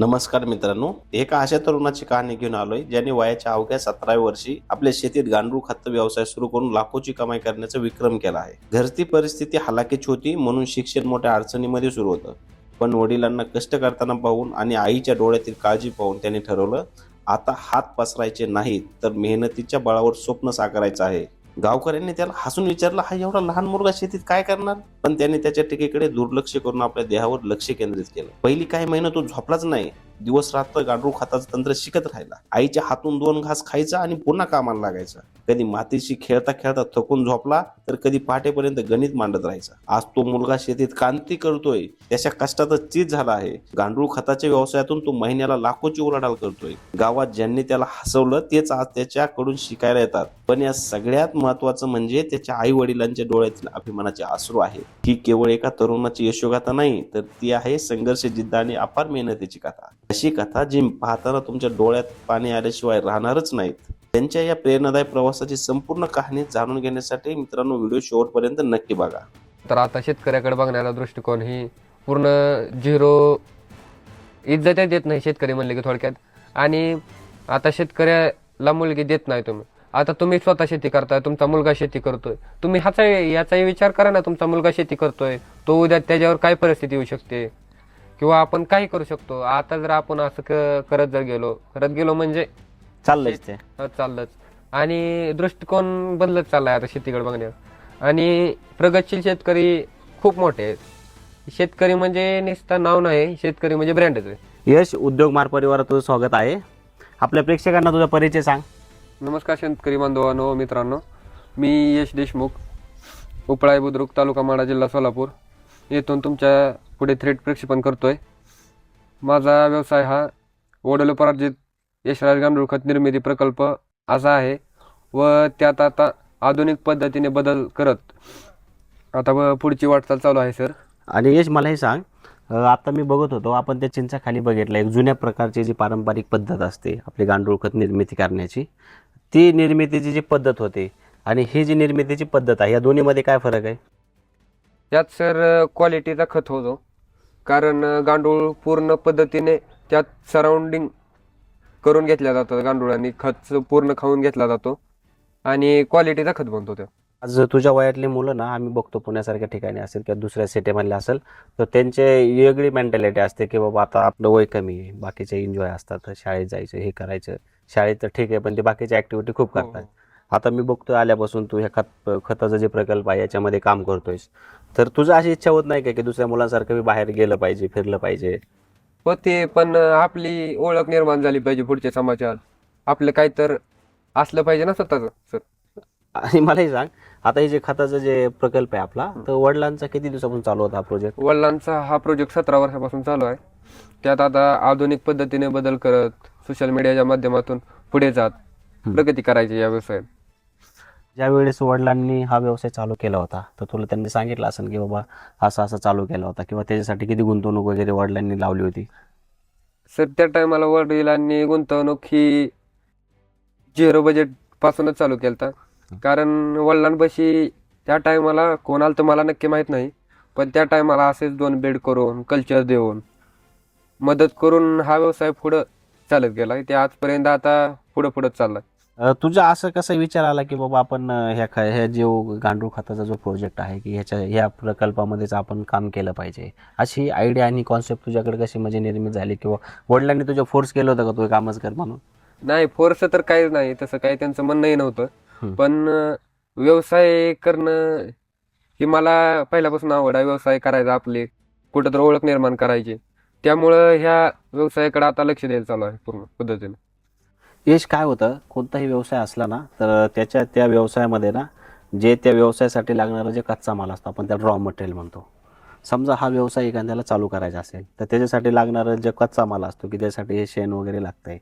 नमस्कार मित्रांनो एका अशा तरुणाची कहाणी घेऊन आलोय ज्याने वयाच्या अवघ्या सतराव्या वर्षी आपल्या शेतीत गांडूळ खत व्यवसाय सुरू करून लाखोची कमाई करण्याचा विक्रम केला आहे. घरची परिस्थिती हलाखीची होती म्हणून शिक्षण मोठ्या अडचणीमध्ये सुरू होतं. पण वडिलांना कष्ट करताना पाहून आणि आईच्या डोळ्यातील काळजी पाहून त्यांनी ठरवलं आता हात पसरायचे नाहीत तर मेहनतीच्या बळावर स्वप्न साकारायचं आहे. गावकऱ्यांनी त्याला हसून विचारलं हा एवढा लहान मुलगा शेतीत काय करणार? पण त्याने त्याच्या टीकेकडे दुर्लक्ष करून आपल्या देहावर लक्ष केंद्रित केलं. पहिली काही महिना तो झोपलाच नाही. दिवस रात्र गांडूळ खताचं तंत्र शिकत राहिला. आईच्या हातून दोन घास खायचा आणि पुन्हा कामाला लागायचा. कधी मातीशी खेळता खेळता थकून झोपला तर कधी पहाटेपर्यंत गणित मांडत राहायचा. आज तो मुलगा शेतीत क्रांती करतोय त्याच्या कष्टातच चीज झाला आहे. गांडूळ खताच्या व्यवसायातून तो महिन्याला लाखोची उलाढाल करतोय. गावात ज्यांनी त्याला हसवलं तेच आज त्याच्याकडून शिकायला येतात. पण या सगळ्यात महत्वाचं म्हणजे त्याच्या आई वडिलांच्या डोळ्यातील अभिमानाचे आश्रू आहे. ही केवळ एका तरुणाची यशोगाथा नाही तर ती आहे संघर्ष जिद्द आणि अपार मेहनतीची कथा. अशी कथा जी पाहताना तुमच्या डोळ्यात पाणी आल्याशिवाय राहणारच नाहीत. त्यांच्या या प्रेरणादायी प्रवासाची संपूर्ण कहाणी जाणून घेण्यासाठी मित्रांनो व्हिडिओ शेवटपर्यंत नक्की बघा. तर आता शेतकऱ्याकडे बघण्याचा दृष्टिकोन ही पूर्ण झिरो इज्जत देत नाही शेतकरी म्हणले की थोडक्यात. आणि आता शेतकऱ्याला मुलगी देत नाही तुम्ही. आता तुम्ही स्वतः शेती करताय तुमचा मुलगा शेती करतोय. तुम्ही ह्याचा याचाही विचार करा ना तुमचा मुलगा शेती करतोय. तो उद्या त्याच्यावर काय परिस्थिती येऊ शकते? किंवा आपण काही करू शकतो. आता जर आपण असं क- करत जर गेलो करत गेलो म्हणजे? चाललंच ते. हा, चाललंच. आणि दृष्टिकोन बदलत चाललाय आता शेतीकडे बघण्यावर आणि प्रगतशील शेतकरी खूप मोठे आहेत. शेतकरी म्हणजे नुसतं नाव नाही शेतकरी म्हणजे ब्रँडच आहे. यश उद्योग मार परिवारात तुझं स्वागत आहे. आपल्या प्रेक्षकांना तुझा परिचय सांग. नमस्कार शेतकरी बांधवांनो मित्रांनो. मी यश देशमुख उपळाई बुद्रुक तालुका माडा जिल्हा सोलापूर. येथून तुमच्यापुढे थेट प्रक्षेपण करतोय. माझा व्यवसाय हा वडलोपराजित यशराज गांडूळ खत निर्मिती प्रकल्प असा आहे व त्यात आता आधुनिक पद्धतीने बदल करत. आता व पुढची वाटचाल चालू आहे सर. आणि यश मला हे सांग. आता मी बघत होतो आपण त्या चिंचाखाली बघितलं एक जुन्या प्रकारची जी पारंपरिक पद्धत असते आपली गांडूळ खत निर्मिती करण्याची ती निर्मितीची जी पद्धत होती आणि ही जी निर्मितीची पद्धत आहे या दोन्हीमध्ये काय फरक आहे? यात सर क्वालिटीचा खत होतो. कारण गांडूळ पूर्ण पद्धतीने त्यात सराउंडिंग करून घेतल्या जातात गांडूळांनी. खत पूर्ण खाऊन घेतला जातो. आणि क्वालिटीचा खत बनतो त्या आज तुझ्या वयातली मुलं ना आम्ही बघतो पुण्यासारख्या ठिकाणी असेल किंवा दुसऱ्या सिटीमधले असेल तर त्यांचे वेगळी मेंटॅलिटी असते की बाबा आता आपलं वय कमी आहे बाकीचे एन्जॉय असतात शाळेत जायचं हे करायचं. शाळेत तर ठीक आहे पण ते बाकीच्या ॲक्टिव्हिटी खूप हो, करतात. आता मी बघतोय आल्यापासून तू ह्या खत खताचा जे प्रकल्प आहे याच्यामध्ये काम करतोयस. तर तुझं अशी इच्छा होत नाही का की दुसऱ्या मुलांसारखं मी बाहेर गेलं पाहिजे फिरलं पाहिजे? होते पण आपली ओळख निर्माण झाली पाहिजे पुढच्या समाजात. आपलं काय तर असलं पाहिजे ना स्वतःच सर. आणि मलाही सांग आता हे जे खताचा जे प्रकल्प आहे आपला तर वडिलांचा किती दिवसापासून चालू होता हा प्रोजेक्ट वडिलांचा हा प्रोजेक्ट सतरा वर्षापासून चालू आहे. त्यात आता आधुनिक पद्धतीने बदल करत सोशल मीडियाच्या माध्यमातून पुढे जात प्रगती करायची या व्यवसायात. ज्या वेळेस वडिलांनी हा व्यवसाय चालू केला होता तर तुला त्यांनी सांगितलं असेल की बाबा असं असं चालू केला होता किंवा त्याच्यासाठी किती गुंतवणूक वगैरे वडिलांनी लावली होती? सर त्या टायमाला वडिलांनी गुंतवणूक ही झिरो बजेट पासूनच चालू केलता. कारण वडिलांपाशी त्या टायमाला कोणाला तर मला नक्की माहीत नाही पण त्या टायमाला असेच दोन बेड करून कल्चर देऊन मदत करून हा व्यवसाय पुढं चालत गेला. ते आजपर्यंत आता पुढं पुढं चाललाय. तुझा असं कसा विचार आला की बाबा आपण ह्या ख ह्या जो गांडूळ खताचा जो प्रोजेक्ट आहे की ह्याच्या ह्या प्रकल्पामध्येच आपण काम केलं पाहिजे? अशी आयडिया आणि कॉन्सेप्ट तुझ्याकडे कशी म्हणजे निर्मित झाली? किंवा वडिलांनी तुझ्या फोर्स केलं होतं का तू कामच कर म्हणून? नाही फोर्स तर काहीच नाही. तसं काही त्यांचं म्हणणंही नव्हतं. पण व्यवसाय करणं ही मला पहिल्यापासून आवड आहे. व्यवसाय करायचा आपले कुठं तर ओळख निर्माण करायची. त्यामुळं ह्या व्यवसायाकडे आता लक्ष द्यायला चालू आहे पूर्ण पद्धतीने. यश काय होतं? कोणताही व्यवसाय असला ना तर त्याच्या त्या व्यवसायामध्ये ना जे त्या व्यवसायासाठी लागणारं जे कच्चा माल असतो आपण त्याला रॉ मटेरियल म्हणतो. समजा हा व्यवसाय एखाद्याला चालू करायचा असेल तर त्याच्यासाठी लागणारं जे कच्चा माल असतो की त्यासाठी हे शेण वगैरे लागतं आहे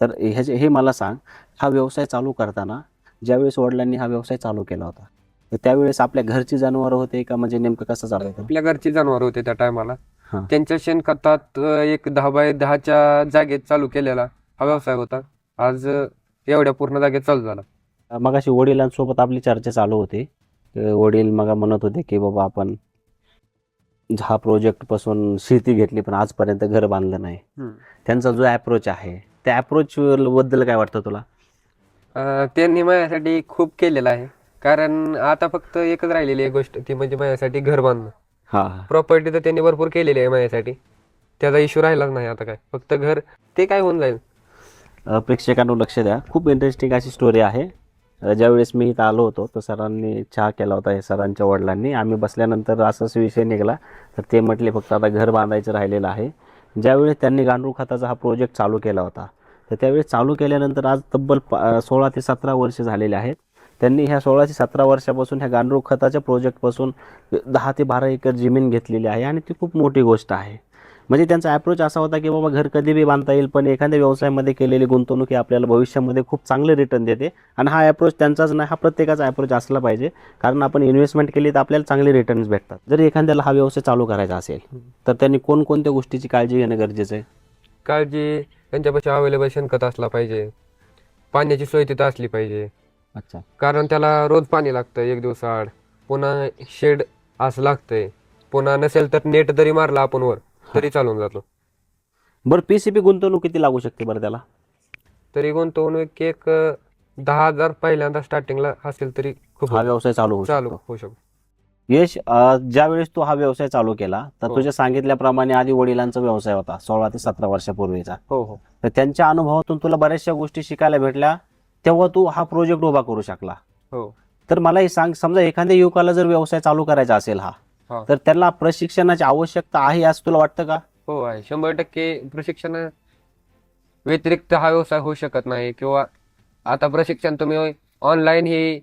तर ह्याचे हे मला सांग हा व्यवसाय चालू करताना ज्यावेळेस वडिलांनी हा व्यवसाय चालू केला होता तर त्यावेळेस आपल्या घरची जनावरं होते का? म्हणजे नेमकं कसं चालू होतं? आपल्या घरची जनावर होते त्या टायमाला. हा. त्यांच्या शेणखतात अं, एक दहा बाय दहाच्या जागेत चालू केलेला हा व्यवसाय होता. आज एवढ्या पूर्ण जागेत चालू झाला. मग अशी वडिलांसोबत आपली चर्चा चालू होती. वडील मग म्हणत होते की बाबा आपण हा प्रोजेक्टपासून शेती घेतली पण आजपर्यंत घर बांधलं नाही. त्यांचा जो अप्रोच आहे त्या अप्रोच बद्दल काय वाटतं तुला? अं, त्यांनी माझ्यासाठी खूप केलेलं आहे. कारण आता फक्त एकच राहिलेली आहे गोष्ट ती म्हणजे माझ्यासाठी घर बांधणं. हा. प्रॉपर्टी तर त्यांनी भरपूर केलेली आहे माझ्यासाठी. त्याचा इश्यू राहिलाच नाही आता काय. फक्त घर ते काय होऊन जाईल. प्रेक्षकांनो लक्ष द्या. खूप इंटरेस्टिंग अशी स्टोरी आहे. ज्यावेळेस मी इथं आलो होतो तर सरांनी चहा केला होता हे सरांच्या वडिलांनी. आम्ही बसल्यानंतर असाच विषय निघाला तर ते म्हटले फक्त आता घर बांधायचं राहिलेलं आहे. ज्यावेळेस त्यांनी गांडूळ खताचा हा प्रोजेक्ट चालू केला होता तर त्यावेळेस चालू केल्यानंतर आज तब्बल पा सोळा ते सतरा वर्ष झालेले आहेत. त्यांनी ह्या सोळा ते सतरा वर्षापासून ह्या गांडूळ खताच्या प्रोजेक्टपासून दहा ते बारा एकर जमीन घेतलेली आहे आणि ती खूप मोठी गोष्ट आहे. म्हणजे त्यांचा अप्रोच असा होता की बाबा घर कधी बी बांधता येईल पण एखाद्या व्यवसायामध्ये केलेली गुंतवणूक ही आपल्याला भविष्यामध्ये खूप चांगले रिटर्न देते. आणि हा अप्रोच त्यांचाच नाही हा प्रत्येकाचा अप्रोच असला पाहिजे. कारण आपण इन्व्हेस्टमेंट केली तर आपल्याला चांगले रिटर्न्स भेटतात. जर एखाद्याला हा व्यवसाय चालू करायचा असेल तर त्यांनी कोणकोणत्या गोष्टीची काळजी घेणं गरजेचं आहे? काळजी त्यांच्यापाशी अवेलेबल शेणखत असला पाहिजे. पाण्याची सोय तिथं असली पाहिजे. अच्छा. कारण त्याला रोज पाणी लागतं एक दिवसाआड. पुन्हा शेड असं लागतंय. पुन्हा नसेल तर नेट जरी मारला आपण वर तरी चालून जातो. बरं पी सी पी गुंतवणूक किती लागू शकते बरं त्याला? तरी गुंतवणूक एक अं, दहा हजार पहिल्यांदा स्टार्टिंगला असेल तरी खूप हा व्यवसाय चालू होऊ चालू शकतो. होऊ शकतो. यश अ, ज्यावेळेस तू हा व्यवसाय चालू केला तर हो. तुझ्या सांगितल्याप्रमाणे आधी वडिलांचा व्यवसाय होता सोळा ते सतरा वर्षापूर्वीचा. हो हो. तर त्यांच्या अनुभवातून तुला बऱ्याचशा गोष्टी शिकायला भेटल्या तेव्हा तू हा प्रोजेक्ट उभा करू शकला. हो. तर मला हे सांग समजा एखाद्या युवकाला जर व्यवसाय चालू करायचा असेल हा हा. तर त्याला प्रशिक्षणाची आवश्यकता आहे असं तुला वाटतं का? हो आहे. शंभर टक्के प्रशिक्षण व्यतिरिक्त हा व्यवसाय होऊ शकत नाही किंवा आता प्रशिक्षण तुम्ही ऑनलाईन ही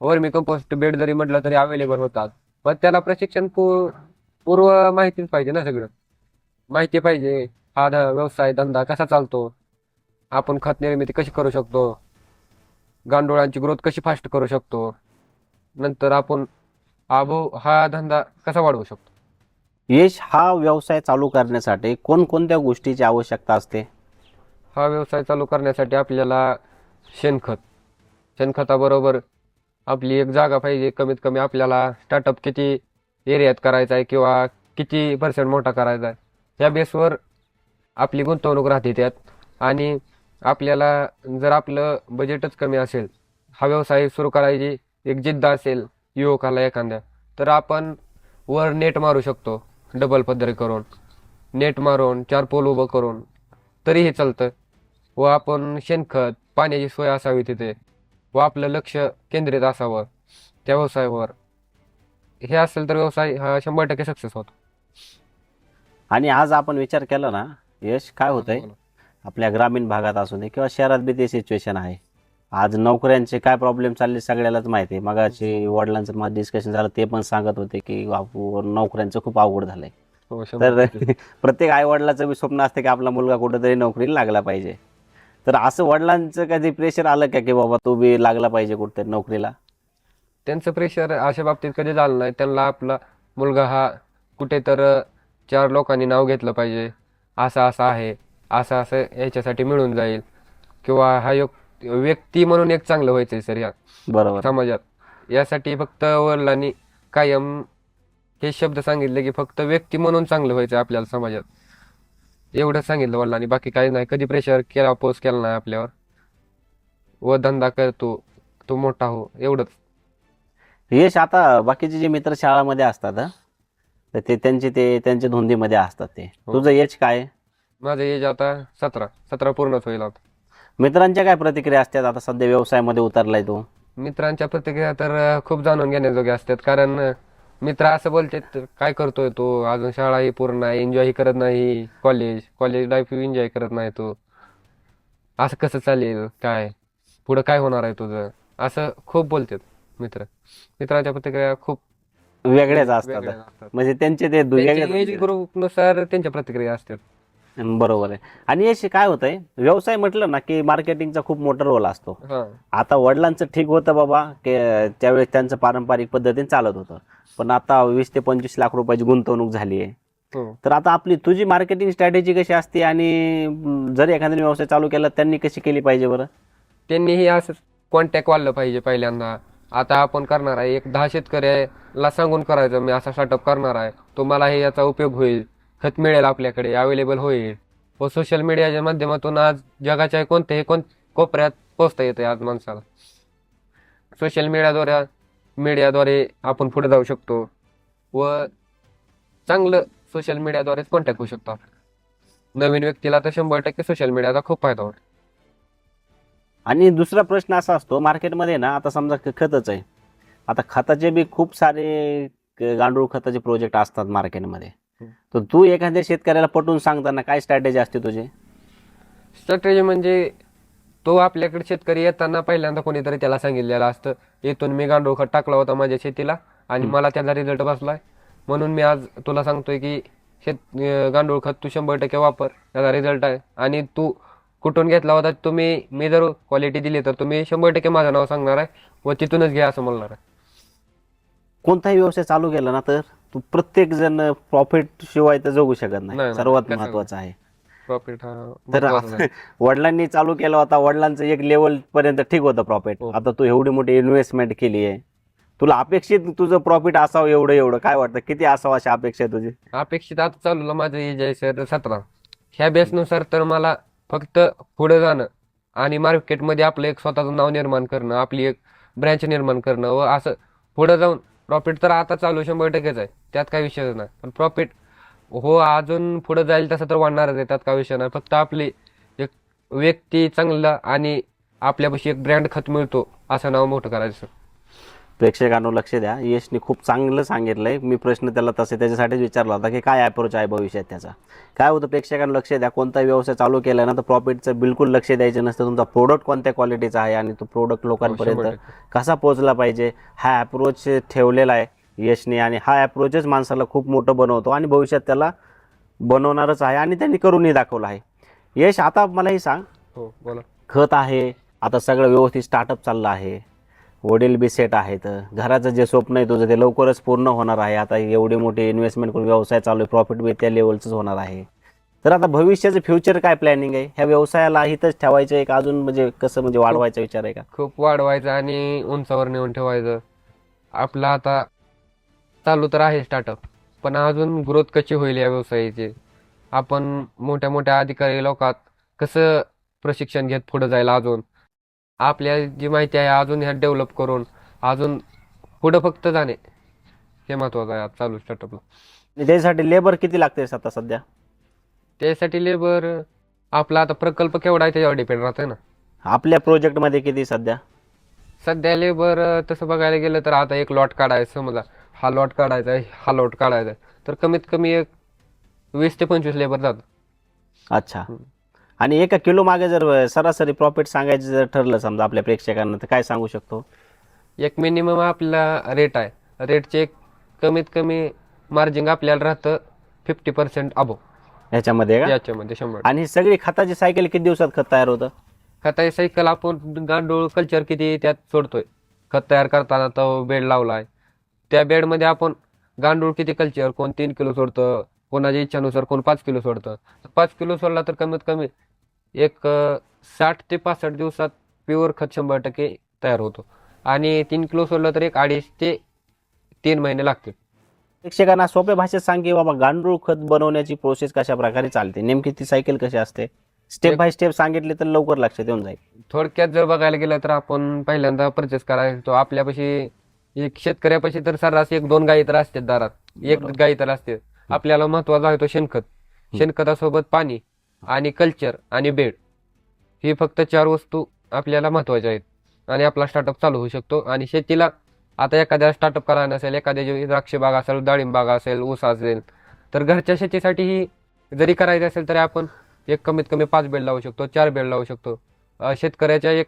वर्मी कंपोस्ट बेड जरी म्हटलं तरी अवेलेबल होतात. पण त्याला प्रशिक्षण पू पूर्व माहितीच पाहिजे ना सगळं. माहिती पाहिजे हा ध- व्यवसाय धंदा कसा चालतो? आपण खत निर्मिती कशी करू शकतो? गांडुळांची ग्रोथ कशी फास्ट करू शकतो? नंतर आपण अभो हा धंदा कसा वाढवू शकतो? यश हा व्यवसाय चालू करण्यासाठी कोणकोणत्या गोष्टीची आवश्यकता असते? हा व्यवसाय चालू करण्यासाठी आपल्याला शेणखत शेणखताबरोबर आपली एक जागा पाहिजे. कमीत कमी आपल्याला स्टार्टअप किती एरियात करायचा आहे किंवा किती पर्सेंट मोठा करायचा आहे. या बेसवर आपली गुंतवणूक राहते त्यात. आणि आपल्याला जर आपलं बजेटच कमी असेल हा व्यवसाय सुरू करायची एक जिद्द असेल युवकाला एखाद्या. तर आपण वर नेट मारू शकतो डबल पदरी करून. नेट मारून चार पोल उभं करून. तरीही चालतं. व आपण शेणखत पाण्याची सोय असावी तिथे. व आपलं लक्ष केंद्रित असावं. त्या व्यवसायावर. हे असेल तर व्यवसाय हा शंभर टक्के सक्सेस होतो. आणि आज आपण विचार केला ना यश काय होतंय? आपल्या ग्रामीण भागात असू दे किंवा शहरात बी ते सिच्युएशन आहे. आज नोकऱ्यांचे काय प्रॉब्लेम चालले सगळ्यालाच माहिती आहे. मगाशी वडिलांचं माझं डिस्कशन झालं ते पण सांगत होते की बापू नोकऱ्यांचं खूप अवघड झालंय. हो शंभर तर टक्के. प्रत्येक आई वडिलाचं बी स्वप्न असतं की आपला मुलगा कुठेतरी नोकरीला लागला पाहिजे. तर असं वडिलांचं कधी प्रेशर आलं का की बाबा तू बी लागला पाहिजे कुठेतरी नोकरीला? त्यांचं प्रेशर अशा बाबतीत कधी झालं नाही. त्यांना आपला मुलगा हा कुठे तर चार लोकांनी नाव घेतलं पाहिजे. असं असं आहे असं असं याच्यासाठी मिळून जाईल. किंवा हा एक व्यक्ती म्हणून एक चांगलं व्हायचंय सर या बरोबर. समाजात. यासाठी फक्त वडिलांनी कायम हे शब्द सांगितले की फक्त व्यक्ती म्हणून चांगलं व्हायचं आपल्याला समाजात. एवढं सांगितलं वडिलांनी. बाकी काही नाही. कधी प्रेशर केला पोस्ट केला नाही आपल्यावर. व धंदा करतो. तो मोठा हो. एवढंच. यश आता बाकीचे जे मित्र शाळामध्ये असतात हं, तर ते त्यांचे ते त्यांच्या धुंदीमध्ये असतात ते. हो. तुझं एज काय? आहे? माझं एज आता सतरा. सतरा पूर्णच होईल आता. मित्रांच्या काय प्रतिक्रिया असतात? आता सध्या व्यवसायामध्ये उतरलाय तू. मित्रांच्या प्रतिक्रिया तर अं, खूप जाणून घेण्याजोग्या असतात. कारण अं, मित्र असं बोलतात काय करतोय तो? अजून शाळाही पूर्ण आहे एन्जॉयही करत नाही कॉलेज कॉलेज लाईफ एन्जॉय करत नाही तो. असं कसं चालेल? काय? पुढं काय होणार आहे तुझं? असं खूप बोलतात मित्र. मित्रांच्या प्रतिक्रिया खूप वेगळ्याच असतात. वेगळ्या असतात. म्हणजे त्यांचे ते दु- एज वेगळेच ग्रुपनुसार त्यांच्या प्रतिक्रिया असतात. बरोबर आहे. आणि यश काय होतंय व्यवसाय म्हटलं ना की मार्केटिंगचा खूप मोठा रोल असतो. हा. आता वडिलांचं ठीक होतं बाबा की त्यावेळेस त्यांचं पारंपरिक पद्धतीने चालत होतं. पण आता वीस ते पंचवीस लाख रुपयाची गुंतवणूक झाली आहे. हो. तर आता आपली तुझी मार्केटिंग स्ट्रॅटेजी कशी असते आणि जर एखाद्याने व्यवसाय चालू केला त्यांनी कशी केली पाहिजे बरं? त्यांनीही असं कॉन्टॅक्ट वाढलं पाहिजे पहिल्यांदा. आता आपण करणार आहे एक दहा शेतकरी आहे ला सांगून करायचं मी असा स्टार्टअप करणार आहे तुम्हाला हे याचा उपयोग होईल. खत मिळेल आपल्याकडे अवेलेबल होईल. व सोशल मीडियाच्या माध्यमातून आज जगाच्या कोणत्याही कोण कोपऱ्यात पोहोचता येते आज माणसाला. सोशल मीडियाद्वारे मीडियाद्वारे आपण पुढे जाऊ शकतो. व चांगलं सोशल मीडियाद्वारेच कॉन्टॅक्ट होऊ शकतो आपण. नवीन व्यक्तीला तर शंभर टक्के सोशल मीडियाचा खूप फायदा होतो. आणि दुसरा प्रश्न असा असतो मार्केटमध्ये ना आता समजा खतच आहे. आता खताचे बी खूप सारे क- गांडूळ खताचे प्रोजेक्ट असतात मार्केटमध्ये तर तू एखाद्या शेतकऱ्याला पटवून सांगताना काय स्ट्रॅटेजी असते तुझी? स्ट्रॅटेजी म्हणजे तो आपल्याकडे शेतकरी येताना पहिल्यांदा कोणीतरी त्याला सांगितलेलं असतं इथून मी गांडूळ खत टाकला होता माझ्या शेतीला आणि मला त्याचा रिझल्ट बसलाय. म्हणून मी आज तुला सांगतोय की शेत गांडूळ खत तू शंभर टक्के वापर त्याचा रिझल्ट आहे. आणि तू कुठून घेतला होता तुम्ही मी जर क्वालिटी दिली तर तुम्ही शंभर टक्के माझं नाव सांगणार आहे व तिथूनच घ्या असं म्हणणार आहे. कोणताही व्यवसाय चालू केला ना तर? तू प्रत्येक जण प्रॉफिट शिवाय तर जगू शकत नाही. सर्वात कसं- महत्वाचं आहे. प्रॉफिट हा तर आहे. वडिलांनी चालू केला होता. वडिलांचं एक लेवल पर्यंत ठीक होतं प्रॉफिट हो. आता तू एवढी मोठी इन्व्हेस्टमेंट केली आहे. तुला अपेक्षित तुझं प्रॉफिट असावं एवढं एवढं. काय वाटतं? किती असावं अशी अपेक्षा आहे तुझी? अपेक्षित आता चालू माझं एज आहे सर सतरा. ह्या बेसनुसार तर मला फक्त पुढे जाणं आणि मार्केटमध्ये आपलं एक स्वतःचं नाव निर्माण करणं आपली एक ब्रँच निर्माण करणं व असं पुढे जाऊन प्रॉफिट तर आता चालू शंभर टक्केच आहे. त्यात काही विषय नाही. पण प्रॉफिट हो अजून पुढे जाईल तसं तर वाढणारच आहे त्यात काही विषय नाही. फक्त आपली एक व्यक्ती चांगला आणि आपल्यापाशी एक ब्रँड खत मिळतो असं नाव मोठं करायचं. प्रेक्षकांनो लक्ष द्या. यशने खूप चांगलं सांगितलंय. मी प्रश्न त्याला तसे त्याच्यासाठीच विचारला होता की काय अप्रोच आहे भविष्यात त्याचा? काय होतं प्रेक्षकांना लक्ष द्या. कोणताही व्यवसाय चालू केला ना तर प्रॉफिटचं बिलकुल लक्ष द्यायचं नसतं. तुमचा प्रोडक्ट कोणत्या क्वालिटीचा आहे आणि तो प्रोडक्ट लोकांपर्यंत. कसा पोहोचला पाहिजे? हा अप्रोच ठेवलेला आहे यशने आणि हा अप्रोचच माणसाला खूप मोठं बनवतो आणि भविष्यात त्याला बनवणारच आहे आणि त्यांनी करूनही दाखवलं आहे. यश आता मला हे सांग. हो बोला. खत आहे. आता सगळं व्यवस्थित स्टार्टअप चाललं आहे. वडील बी सेट आहेत. घराचं जे स्वप्न आहे तुझं ते लवकरच पूर्ण होणार आहे. आता एवढी मोठी इन्व्हेस्टमेंट करून व्यवसाय चालू आहे प्रॉफिट बी त्या लेवलचंच होणार आहे. तर आता भविष्याचं फ्युचर काय प्लॅनिंग आहे? ह्या व्यवसायाला इथंच ठेवायचं एक अजून म्हणजे कसं म्हणजे वाढवायचा विचार आहे का? खूप वाढवायचं आणि उंचावर नेऊन ठेवायचं. आपलं आता चालू तर आहे स्टार्टअप पण अजून ग्रोथ कशी होईल या व्यवसायाची? आपण मोठ्या मोठ्या अधिकारी लोकात कसं प्रशिक्षण घेत पुढे जायला अजून? आपल्या जी माहिती आहे अजून ह्या डेव्हलप करून अजून पुढं फक्त जाणे. हे महत्वाचं आहे चालू स्टार्टअपला आणि त्यासाठी लेबर किती लागते आता सध्या? त्यासाठी लेबर आपला आता प्रकल्प केवढा आहे त्याच्यावर डिपेंड राहतंय ना. आपल्या प्रोजेक्टमध्ये किती सध्या? सध्या लेबर तसं बघायला गेलं तर आता एक लॉट काढायचं समजा. हा लॉट काढायचा आहे हा लॉट काढायचा आहे. तर कमीत कमी एक वीस ते पंचवीस लेबर जातात. अच्छा. आणि एका किलो मागे जर सरासरी प्रॉफिट सांगायचं जर ठरलं समजा आपल्या प्रेक्षकांना तर काय सांगू शकतो? एक मिनिमम आपला रेट आहे. रेटचे एक कमीत कमी मार्जिन आपल्याला राहतं फिफ्टी पर्सेंट अबो ह्याच्यामध्ये का? याच्यामध्ये शंभर. आणि सगळी खताची सायकल किती दिवसात खत तयार होतं? खताची सायकल आपण गांडूळ कल्चर किती त्यात सोडतोय. खत तयार करताना तो बेड लावलाय. त्या बेडमध्ये आपण गांडूळ किती कल्चर कोण तीन किलो सोडतं कोणाच्या इच्छानुसार कोण पाच किलो सोडतं. पाच किलो सोडला तर कमीत कमी एक साठ ते पासष्ट दिवसात प्युअर खत शंभर टक्के तयार होतो. आणि तीन किलो सोडलं तर एक अडीच ते तीन महिने लागतील. प्रेक्षकांना सोप्या भाषेत सांग की बाबा गांडूळ खत बनवण्याची प्रोसेस कशा प्रकारे चालते? नेमकी ती सायकल कशी असते? स्टेप बाय स्टेप सांगितले तर लवकर लक्षात येऊन जाईल. थोडक्यात जर बघायला गेलं तर आपण पहिल्यांदा परचेस करायचो आपल्यापाशी एक शेतकऱ्यापाशी तर सर्रास एक दोन गायी तर असतात दारात. एक. गायी तर असते. आपल्याला महत्त्वाचा आहे तो शेणखत शेणखतासोबत पाणी. आणि कल्चर आणि बेड ही फक्त चार वस्तू आपल्याला महत्त्वाच्या आहेत. आणि आपला स्टार्टअप चालू होऊ शकतो. आणि शेतीला आता एखाद्या स्टार्टअप करायला नसेल एखाद्या द्राक्ष बाग असेल डाळिंब बाग असेल ऊस असेल तर घरच्या शेतीसाठी ही जरी करायचं असेल तरी आपण एक कमीत कमी पाच बेड लावू शकतो चार बेड लावू शकतो. शेतकऱ्याच्या एक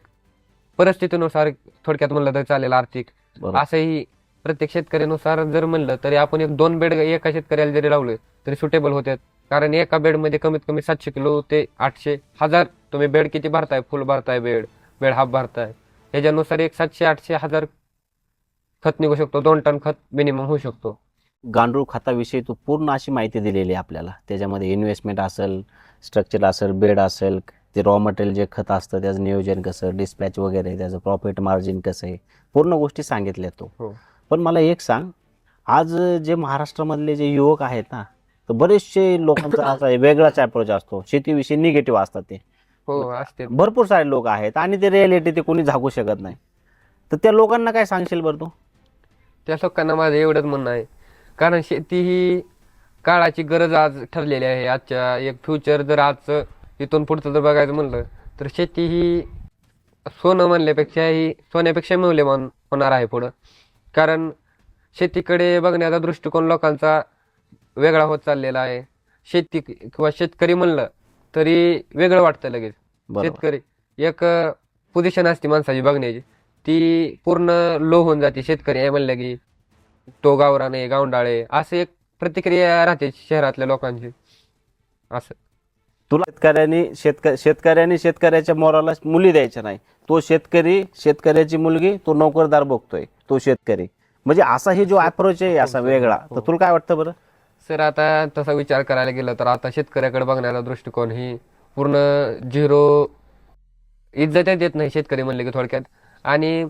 परिस्थितीनुसार थोडक्यात म्हणलं तर चालेल आर्थिक. असंही प्रत्येक शेतकऱ्यानुसार जर म्हणलं तरी आपण एक दोन बेड एका शेतकऱ्याला जरी लावले तरी सुटेबल होतात कारण एका बेडमध्ये कमीत कमी सातशे किलो ते आठशे हजार तुम्ही बेड किती भरताय? फुल भरताय बेड बेड हाफ भरताय. ह्याच्यानुसार एक सातशे आठशे हजार खत निघू शकतो. दोन टन खत मिनिमम होऊ शकतो. गांडूळ खताविषयी तू पूर्ण अशी माहिती दिलेली आहे आपल्याला. त्याच्यामध्ये इन्व्हेस्टमेंट असेल स्ट्रक्चर असेल बेड असेल ते रॉ मटेरियल जे खत असतं त्याचं नियोजन कसं डिस्पॅच वगैरे त्याचं प्रॉफिट मार्जिन कसं आहे पूर्ण गोष्टी सांगितल्या तू. हो. पण मला एक सांग आज जे महाराष्ट्रामधले जे युवक आहेत ना तर बरेचसे लोकांचा असा आहे, वेगळाच अप्रोच असतो. शेतीविषयी निगेटिव्ह असतात ते. हो असते. भरपूर सारे लोक आहेत आणि ते रियालिटी ते कोणी झाकू शकत नाही. तर त्या लोकांना काय सांगशील बरं तू? त्या लोकांना माझं एवढंच म्हणणं आहे. कारण शेती ही काळाची गरज आज ठरलेली आहे. आजच्या एक फ्युचर जर आजचं इथून पुढचं जर बघायचं म्हणलं तर शेती ही सोनं म्हणल्यापेक्षा ही सोन्यापेक्षा मौल्यवान होणार आहे पुढं. कारण शेतीकडे बघण्याचा दृष्टिकोन लोकांचा वेगळा होत चाललेला आहे. शेती किंवा शेतकरी म्हणलं तरी वेगळं वाटतं लगेच. शेतकरी एक पोझिशन असते माणसाची बघण्याची. ती पूर्ण लो होऊन जाते. शेतकरी आहे म्हणलं की तो गावराने गावंडाळे असं एक प्रतिक्रिया राहते शहरातल्या लोकांची. असं. तुला शेतकऱ्यांनी शेतक शेतकऱ्यांनी शेतकऱ्याच्या मोराला मुली द्यायच्या नाही. तो शेतकरी शेतकऱ्याची मुलगी तो नोकरदार बघतोय. तो शेतकरी. म्हणजे असा ही जो अप्रोच आहे असा वेगळा. तर तुला काय वाटतं बरं? सर आता तसा विचार करायला गेलं तर आता शेतकऱ्याकडे बघण्याचा दृष्टिकोन ही पूर्ण झिरो इज्जतच देत नाही शेतकरी म्हणले की थोडक्यात. आणि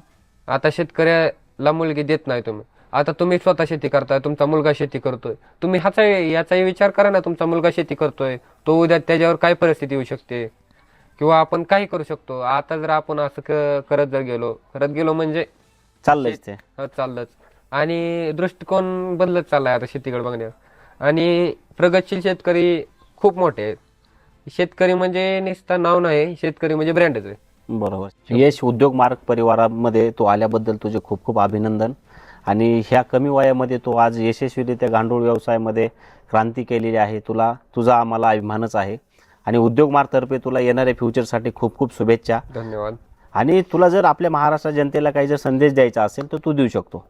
आता शेतकऱ्याला मुलगी देत नाही तुम्ही. आता तुम्ही स्वतः शेती करताय तुमचा मुलगा शेती करतोय. तुम्ही ह्याचा याचाही विचार करा ना तुमचा मुलगा शेती करतोय. तो उद्या त्याच्यावर काय परिस्थिती येऊ शकते? किंवा आपण काही करू शकतो? आता जर आपण असं करत जर गेलो करत गेलो म्हणजे? चाललंच ते. हा, चाललंच. आणि दृष्टिकोन बदलत चाललाय आता शेतीकडे बघण्यात आणि प्रगतशील शेतकरी खूप मोठे आहेत. शेतकरी म्हणजे नुसतं नाव नाही शेतकरी म्हणजे ब्रँडच आहे. बरोबर. यश उद्योग मार्ग परिवारामध्ये तू आल्याबद्दल तुझे खूप खूप अभिनंदन. आणि ह्या कमी वयामध्ये तू आज यशस्वीरित्या गांडूळ व्यवसायामध्ये क्रांती केलेली आहे. तुला तुझा आम्हाला अभिमानच आहे. आणि उद्योग मार्गतर्फे तुला येणाऱ्या फ्युचरसाठी खूप खूप शुभेच्छा. धन्यवाद. आणि तुला जर आपल्या महाराष्ट्र जनतेला काही जर संदेश द्यायचा असेल तर तू देऊ शकतो.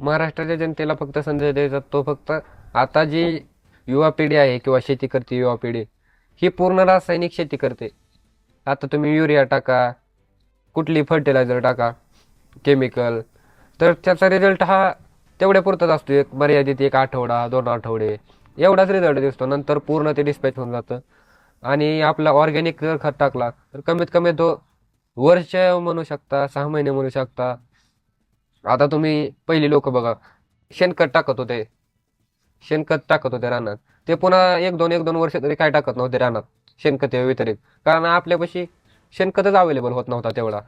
महाराष्ट्राच्या जनतेला फक्त संदेश द्यायचा तो फक्त आता जी युवा पिढी आहे किंवा शेती करते युवा पिढी ही पूर्ण रासायनिक शेती करते. आता तुम्ही युरिया टाका कुठली फर्टिलायझर टाका केमिकल तर त्याचा रिझल्ट हा तेवढ्या पुरताच असतो. एक मर्यादित एक आठवडा दोन आठवडे एवढाच रिझल्ट दिसतो. नंतर पूर्ण ते डिस्पॅच होऊन जातं. आणि आपला ऑर्गॅनिक जर खत टाकला तर कमीत कमी तो वर्ष म्हणू शकता सहा महिने म्हणू शकता. आता तुम्ही पहिली लोक बघा शेणखत टाकत होते. शेणखत टाकत होते रानात. ते पुन्हा एक दोन एक दोन वर्ष तरी काय टाकत नव्हते रानात शेणखत व्यतिरिक्त. कारण आपल्यापाशी शेणखतच अवेलेबल होत नव्हता तेवढा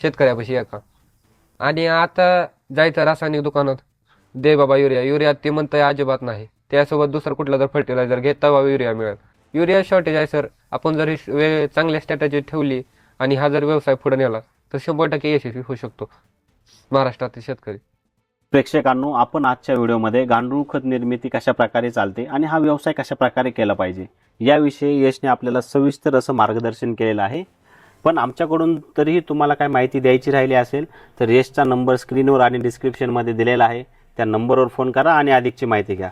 शेतकऱ्यापाशी एका. आणि आता जायचं रासायनिक दुकानात. दे बाबा युरिया युरिया ते म्हणतंय अजिबात नाही. त्यासोबत दुसरं कुठलं जर फर्टिलायझर घेता बाबा युरिया मिळेल. युरिया शॉर्टेज आहे सर आपण जर ही वे चांगल्या स्ट्रॅटेजी ठेवली आणि हा जर व्यवसाय पुढे नेला तर शंभर टक्के यशस्वी होऊ शकतो. महाराष्ट्रातील शेतकरी. प्रेक्षकांनो आपण आजच्या व्हिडिओमध्ये गांडूळ खत निर्मिती कशा प्रकारे चालते आणि हा व्यवसाय कशा प्रकारे केला पाहिजे याविषयी यशने आपल्याला सविस्तर असं मार्गदर्शन केलेलं आहे. पण आमच्याकडून तरीही तुम्हाला काय माहिती द्यायची राहिली असेल तर यशचा नंबर स्क्रीनवर आणि डिस्क्रिप्शनमध्ये दिलेला आहे. त्या नंबरवर फोन करा आणि अधिकची माहिती घ्या.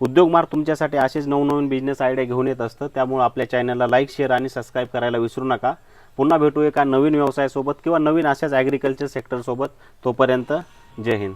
उद्योगमार्ग तुमच्यासाठी असेच नवनवीन बिझनेस आयडिया घेऊन येत असतं त्यामुळे आपल्या चॅनलला लाईक शेअर आणि सबस्क्राईब करायला विसरू नका. पुन्हा भेटू एका नवीन व्यवसायासोबत किंवा नवीन अशाच ॲग्रिकल्चर सेक्टरसोबत तोपर्यंत जय हिंद.